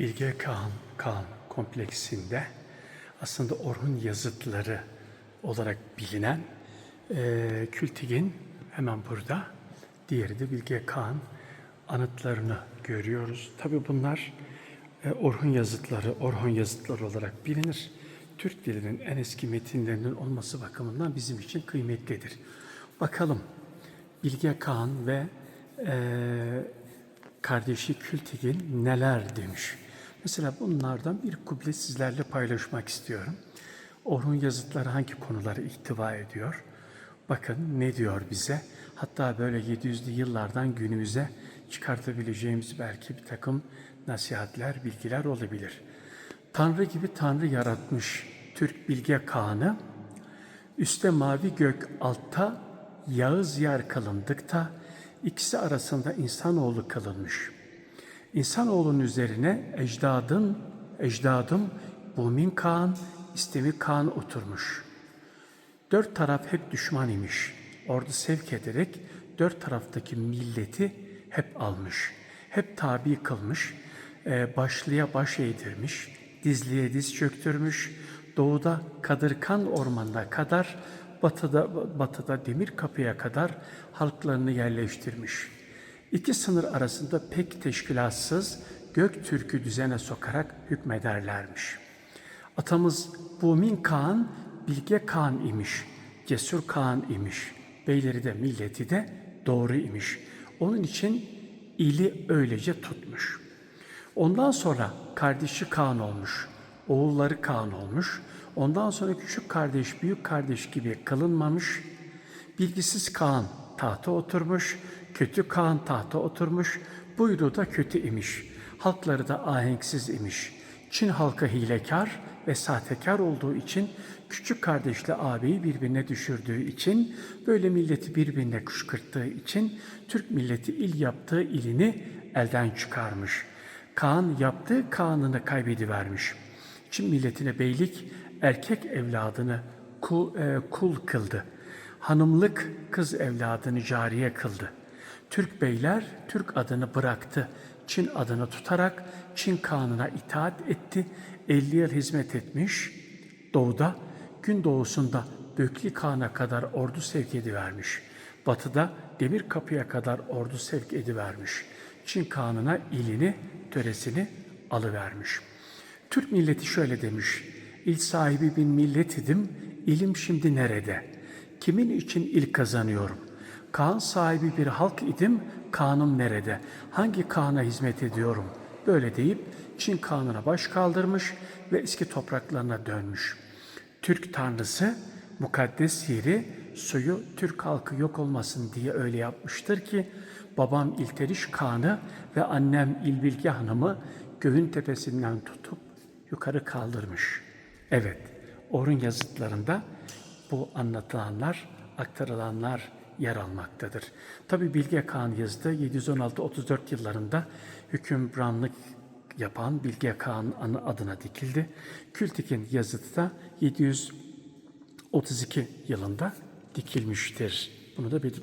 Bilge Kağan, Kağan kompleksinde aslında Orhun yazıtları olarak bilinen e, Kültigin hemen burada. Diğeri de Bilge Kağan anıtlarını görüyoruz. Tabi bunlar e, Orhun yazıtları, Orhun yazıtları olarak bilinir. Türk dilinin en eski metinlerinin olması bakımından bizim için kıymetlidir. Bakalım Bilge Kağan ve e, kardeşi Kültigin neler demiş. Mesela bunlardan bir kuple sizlerle paylaşmak istiyorum. Orhun yazıtları hangi konuları ihtiva ediyor? Bakın ne diyor bize? Hatta böyle 700'lü yıllardan günümüze çıkartabileceğimiz belki bir takım nasihatler, bilgiler olabilir. Tanrı gibi Tanrı yaratmış Türk Bilge Kağan'ı, üstte mavi gök, altta Yağız yer kılındıkta, ikisi arasında insanoğlu kılınmış. İnsanoğlunun üzerine ecdadın, ecdadım Bumin Kağan, İstemi Kağan oturmuş. Dört taraf hep düşman imiş. Ordu sevk ederek dört taraftaki milleti hep almış. Hep tabi kılmış. Ee, başlıya baş eğdirmiş. Dizliye diz çöktürmüş. Doğuda Kadırkan ormanına kadar, batıda, batıda Demir Kapı'ya kadar halklarını yerleştirmiş. İki sınır arasında pek teşkilatsız Göktürk'ü düzene sokarak hükmederlermiş. Atamız Bumin Kağan, Bilge Kağan imiş, Cesur Kağan imiş. Beyleri de milleti de doğru imiş. Onun için ili öylece tutmuş. Ondan sonra kardeşi Kaan olmuş, oğulları Kaan olmuş. Ondan sonra küçük kardeş, büyük kardeş gibi kılınmamış. Bilgisiz Kaan tahta oturmuş, kötü Kaan tahta oturmuş. Buyruğu da kötü imiş. Halkları da ahenksiz imiş. Çin halkı hilekar ve sahtekar olduğu için küçük kardeşle ağabeyi birbirine düşürdüğü için böyle milleti birbirine kuşkırttığı için Türk milleti il yaptığı ilini elden çıkarmış. Kaan yaptığı Kaan'ını kaybedivermiş. Çin milletine beylik erkek evladını kul, e, kul kıldı. Hanımlık kız evladını cariye kıldı. Türk beyler Türk adını bıraktı. Çin adını tutarak Çin kanuna itaat etti. 50 yıl hizmet etmiş. Doğuda, gün doğusunda Bökli Kağan'a kadar ordu sevk edivermiş. Batıda Demir Kapı'ya kadar ordu sevk edivermiş. Çin kanuna ilini, töresini alıvermiş. Türk milleti şöyle demiş. İl sahibi bin millet idim, ilim şimdi nerede? Kimin için il kazanıyorum? Kaan sahibi bir halk idim, kanım nerede? Hangi kana hizmet ediyorum? Böyle deyip Çin kanına baş kaldırmış ve eski topraklarına dönmüş. Türk tanrısı mukaddes yeri suyu Türk halkı yok olmasın diye öyle yapmıştır ki babam İlteriş Kağan'ı ve annem İlbilge Hanım'ı göğün tepesinden tutup yukarı kaldırmış. Evet, Orhun yazıtlarında bu anlatılanlar, aktarılanlar yer almaktadır. Tabi Bilge Kağan yazıda 716-34 yıllarında hükümranlık yapan Bilge Kağan adına dikildi. Kültik'in yazıtı da 732 yılında dikilmiştir. Bunu da belirtmiş